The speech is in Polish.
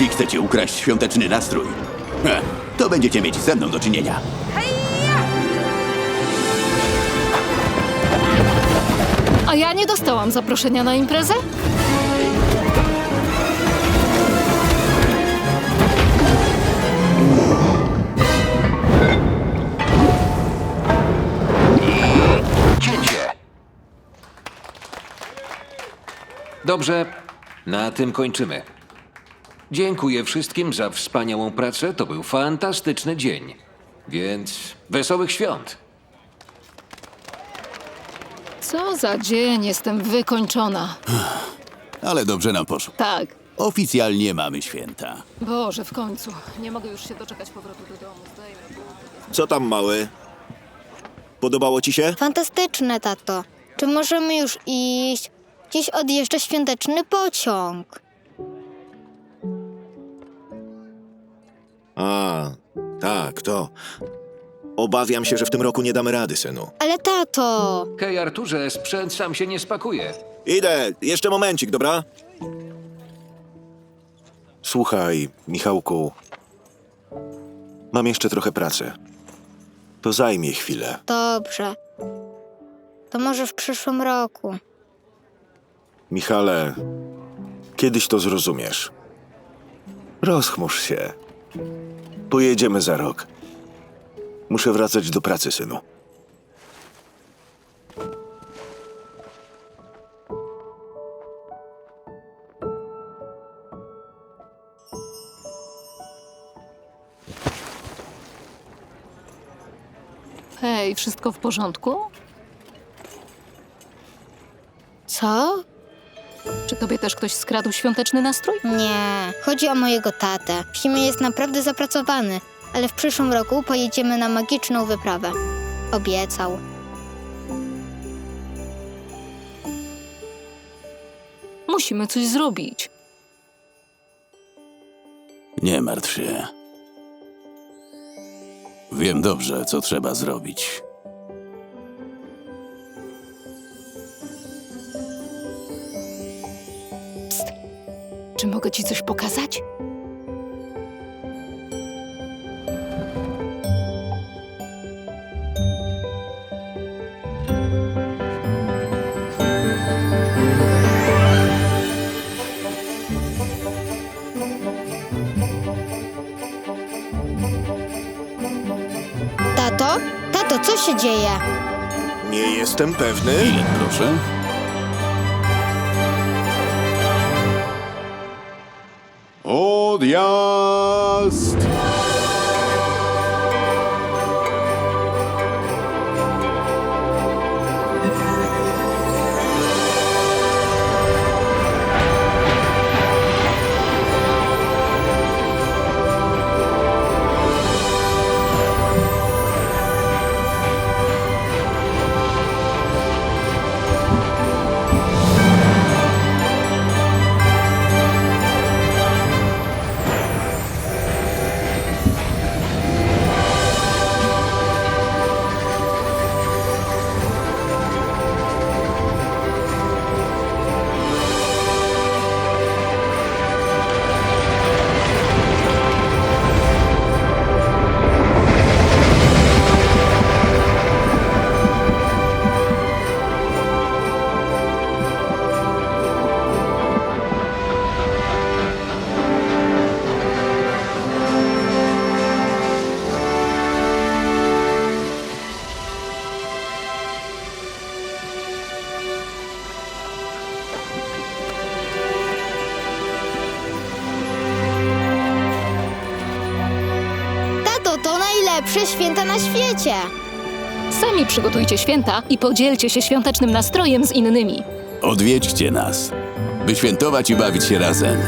Jeśli chcecie ukraść świąteczny nastrój, to będziecie mieć ze mną do czynienia. A ja nie dostałam zaproszenia na imprezę? Cięcie. Dobrze, na tym kończymy. Dziękuję wszystkim za wspaniałą pracę. To był fantastyczny dzień. Więc wesołych świąt. Co za dzień, jestem wykończona. Ale dobrze nam poszło. Tak. Oficjalnie mamy święta. Boże, w końcu. Nie mogę już się doczekać powrotu do domu. Zdejmę. Co tam, mały? Podobało ci się? Fantastyczne, tato. Czy możemy już iść? Dziś odjeżdża świąteczny pociąg. A, tak, to. Obawiam się, że w tym roku nie damy rady, synu. Ale tato! Hej, Arturze, sprzęt sam się nie spakuje. Idę, jeszcze momencik, dobra? Słuchaj, Michałku. Mam jeszcze trochę pracy. To zajmie chwilę. Dobrze. To może w przyszłym roku. Michale, kiedyś to zrozumiesz. Rozchmurz się. Pojedziemy za rok. Muszę wracać do pracy, synu. Hej, wszystko w porządku? Co? Czy tobie też ktoś skradł świąteczny nastrój? Nie. Chodzi o mojego tatę. W zimie jest naprawdę zapracowany, ale w przyszłym roku pojedziemy na magiczną wyprawę. Obiecał. Musimy coś zrobić. Nie martw się. Wiem dobrze, co trzeba zrobić. Czy mogę ci coś pokazać? Tato? Tato, co się dzieje? Nie jestem pewny. Bilet, proszę. Odjazd! Tato, najlepsze święta na świecie. Sami przygotujcie święta i podzielcie się świątecznym nastrojem z innymi. Odwiedźcie nas, by świętować i bawić się razem.